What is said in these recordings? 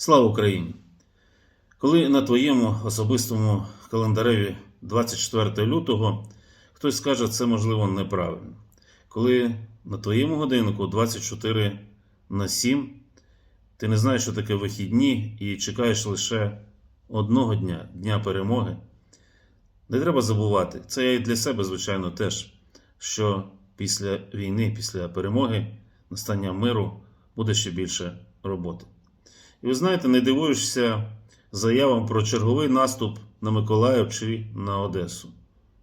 Слава Україні! Коли на твоєму особистому календареві 24 лютого хтось скаже, це можливо неправильно. Коли на твоєму годиннику 24 на 7 ти не знаєш, що таке вихідні, і чекаєш лише одного дня, дня перемоги, не треба забувати, це я і для себе, звичайно, теж, що після війни, після перемоги, настання миру буде ще більше роботи. І ви знаєте, не дивуєшся заявам про черговий наступ на Миколаїв чи на Одесу.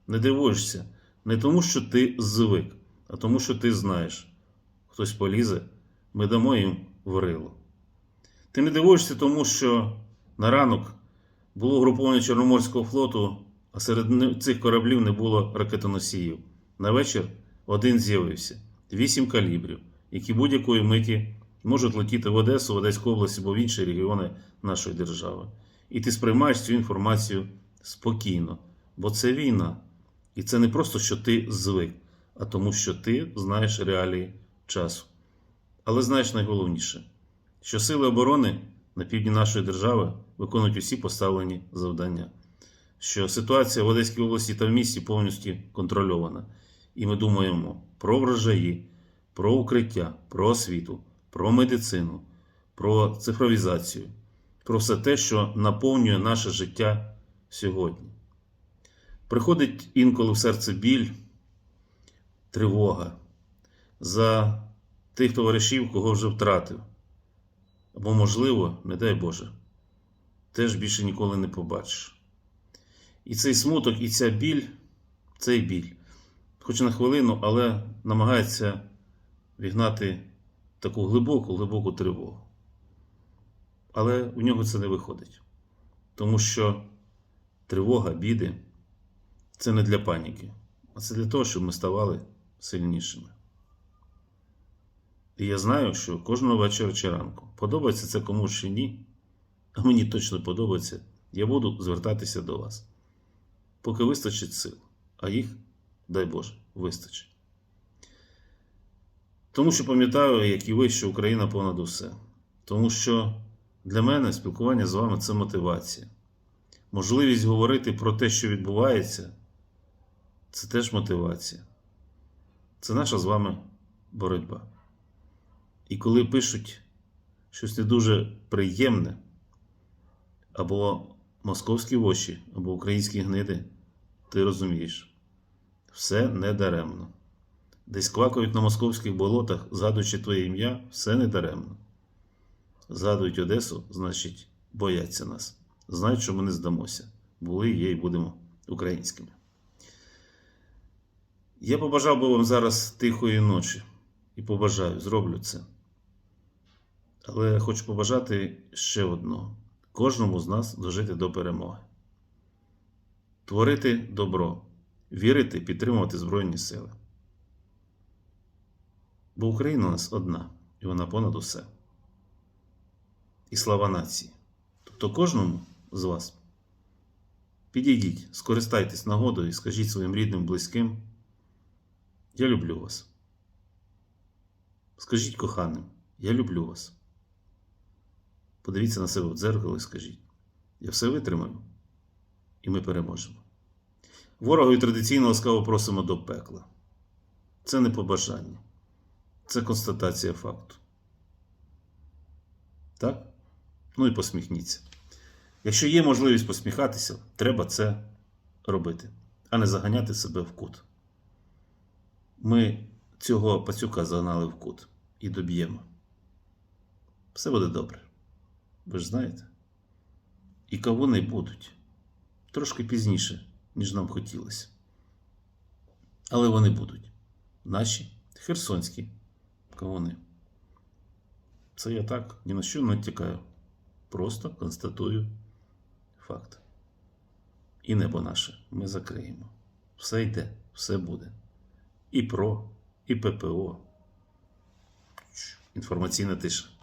Не дивуєшся не тому, що ти звик, а тому, що ти знаєш. Хтось полізе, ми дамо їм ворило. Ти не дивуєшся тому, що на ранок було угруповання Чорноморського флоту, а серед цих кораблів не було ракетоносіїв. На вечір один з'явився вісім калібрів, які будь-якої миті можуть летіти в Одесу, в Одеську область або в інші регіони нашої держави. І ти сприймаєш цю інформацію спокійно, бо це війна. І це не просто, що ти звик, а тому, що ти знаєш реалії часу. Але знаєш найголовніше, що сили оборони на півдні нашої держави виконують усі поставлені завдання, що ситуація в Одеській області та в місті повністю контрольована. І ми думаємо про врожаї, про укриття, про освіту, про медицину, про цифровізацію, про все те, що наповнює наше життя сьогодні. Приходить інколи в серце біль, тривога за тих товаришів, кого вже втратив. Або, можливо, не дай Боже, теж більше ніколи не побачиш. І цей смуток, і ця біль, цей біль, хоч на хвилину, але намагається вігнати таку глибоку, глибоку тривогу. Але у нього це не виходить. Тому що тривога, біди це не для паніки, а це для того, щоб ми ставали сильнішими. І я знаю, що кожного вечора чи ранку подобається це комусь чи ні, а мені точно подобається, я буду звертатися до вас. Поки вистачить сил, а їх, дай Боже, вистачить. Тому що пам'ятаю, як і ви, що Україна понад усе. Тому що для мене спілкування з вами це мотивація. Можливість говорити про те, що відбувається, це теж мотивація. Це наша з вами боротьба. І коли пишуть щось не дуже приємне, або московські воші, або українські гниди, ти розумієш, все не даремно. Десь квакають на московських болотах, згадуючи твоє ім'я, все не даремно. Згадують Одесу, значить, бояться нас. Знають, що ми не здамося. Були, є і будемо українськими. Я побажав би вам зараз тихої ночі. І побажаю, зроблю це. Але хочу побажати ще одного: кожному з нас дожити до перемоги. Творити добро, вірити, підтримувати Збройні Сили. Бо Україна у нас одна, і вона понад усе. І слава нації. Тобто кожному з вас підійдіть, скористайтесь нагодою і скажіть своїм рідним, близьким: Я люблю вас. Скажіть коханим, я люблю вас. Подивіться на себе в дзеркало і скажіть: я все витримаю, і ми переможемо. Ворогові традиційно ласкаво просимо до пекла. Це не побажання, це констатація факту. Так? Ну і посміхніться. Якщо є можливість посміхатися, треба це робити, а не заганяти себе в кут. Ми цього пацюка загнали в кут і доб'ємо. Все буде добре. Ви ж знаєте? І кавуни будуть трошки пізніше, ніж нам хотілося. Але вони будуть. Наші херсонські кавуни. Це я так ні на що не натякаю. Просто констатую факт. І небо наше ми закриємо. Все йде, все буде. І ПРО, і ППО. Інформаційна тиша.